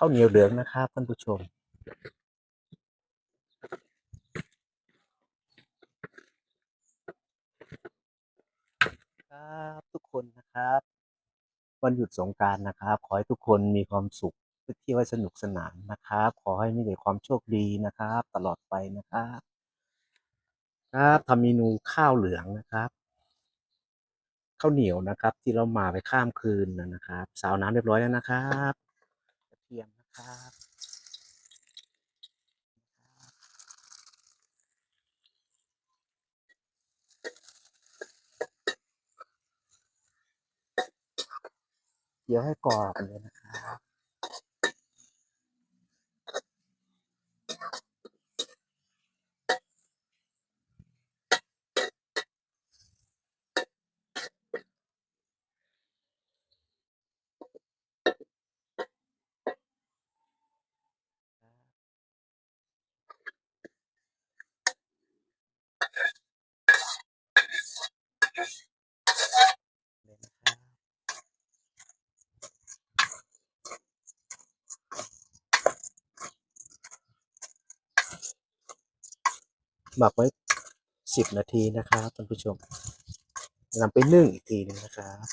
ข้าวเหนียวเหลืองนะครับท่านผู้ชม ครับทุกคนนะครับ วันหยุดสงกานต์นะครับ ขอให้ทุกคนมีความสุขไปเที่ยวให้สนุกสนานนะครับ ขอให้มีแต่ความโชคดีนะครับ ตลอดไปนะครับครับทำเมนูข้าวเหลืองนะครับข้าวเหนียวนะครับ ที่เรามาไปข้ามคืนนะครับ สาวน้ำเรียบร้อยแล้วนะครับ ทียมนะครับเดี๋ยวให้กรอบเลยนะครับ หมักไว้สิบนาทีนะครับท่านผู้ชมนำไปนึ่งอีกทีหนึงนะครับ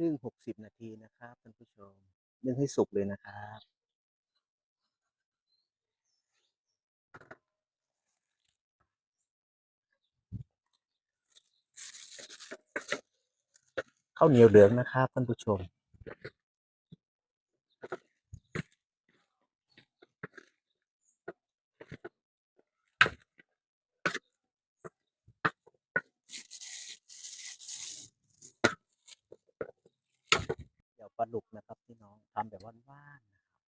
นึ่งหกสิบนาทีนะครับท่านผู้ชมนึ่งให้สุกเลยนะครับข้าวเหนียวเหลืองนะครับท่านผู้ชม เดี๋ยวปลาดุกนะครับพี่น้องทำแบบว่านๆนะครับ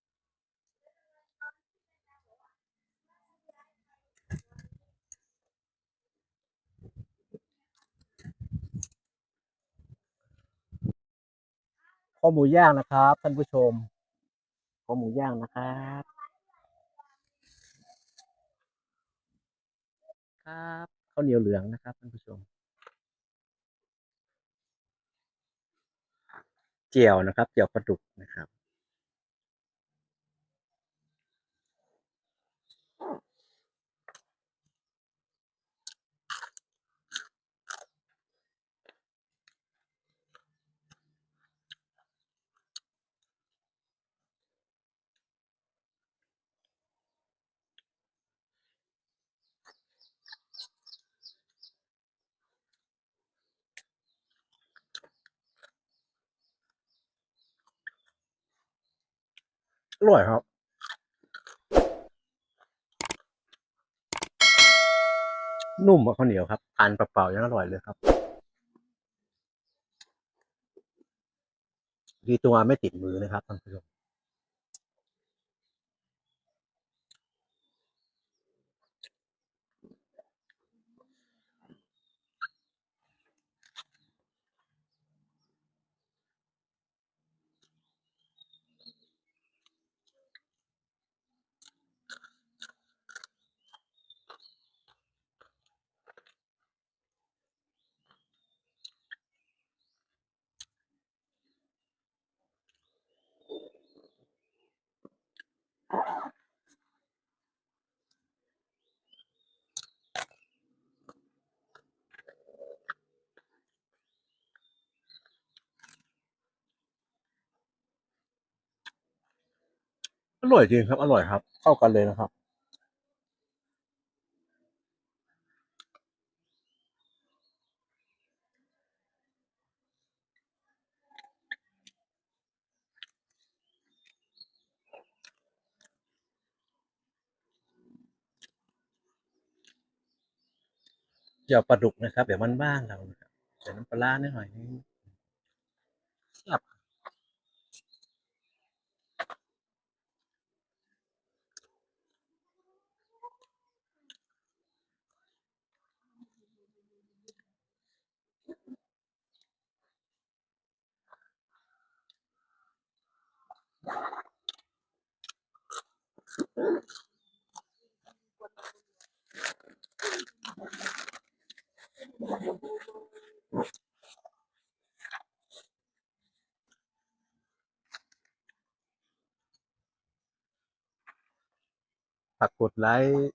ข้อหมูย่างนะครับ ท่านผู้ชมข้อหมูย่างนะครับครับข้าวเหนียวเหลืองนะครับท่านผู้ชม จียวนะครับเจียวปลาดุกนะครับ อร่อยครับ นุ่มกว่าข้าวเหนียวครับทานเปล่าๆยังอร่อยเลยครับดีตัวไม่ติดมือนะครับท่านผู้ชม อร่อยจริงครับ อร่อยครับ เข้ากันเลยนะครับ เจียวปลาดุกนะครับแบบบ้านๆเรานะครับใส่น้ำปลาร้านิดหน่อยนึง ฝากกดไลค์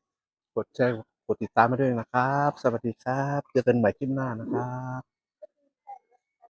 กดแชร์ กดติดตามมาด้วยนะครับ สวัสดีครับ เจอกันใหม่คลิปหน้านะครับ